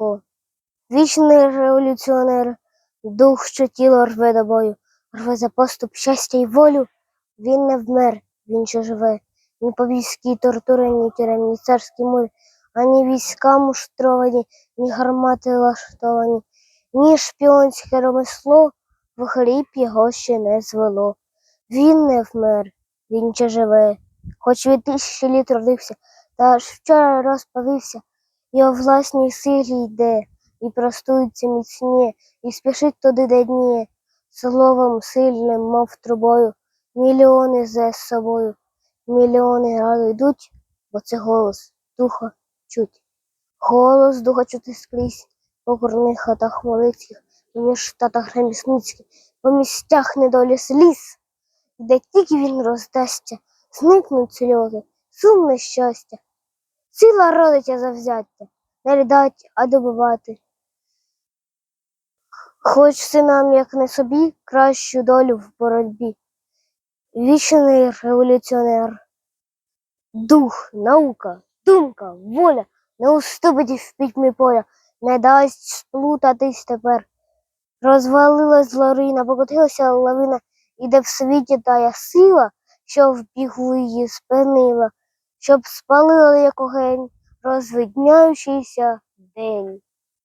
молоко. Вічний революціонер, дух, що тіло рве до бою, рве за поступ щастя й волю. Він не вмер, він ще живе. Ні повійські тортури, ні тюремні царські мури, ані війська муштровані, ні гармати влаштовані, ні шпіонське ремесло в хліб його ще не звело. Він не вмер, він ще живе, хоч від тисячі літ родився, та аж вчора розпавився, і о власній силі йде, і простується міцніє, і спішить туди, де дніє, словом сильним, мов трубою, мільйони зе з собою, мільйони раду йдуть, бо це голос духа чуть. Голос духа чути скрізь, по горних хатах хмелицьких, поміж штатах ремісницьких, по місцях недолі сліз, де тільки він роздасться, зникнуть сльози, сумне щастя. Сила родить завзяття, не ридать, а добивати. Хоч синам, як не собі, кращу долю в боротьбі. Вічний революціонер. Дух, наука, думка, воля не уступить в пітьмі поля, не дасть сплутатись тепер. Розвалилась злорина, покотилася лавина, іде в світі тая сила, що в бігу її спинила, щоб спалили як огень, розвидняючийся день.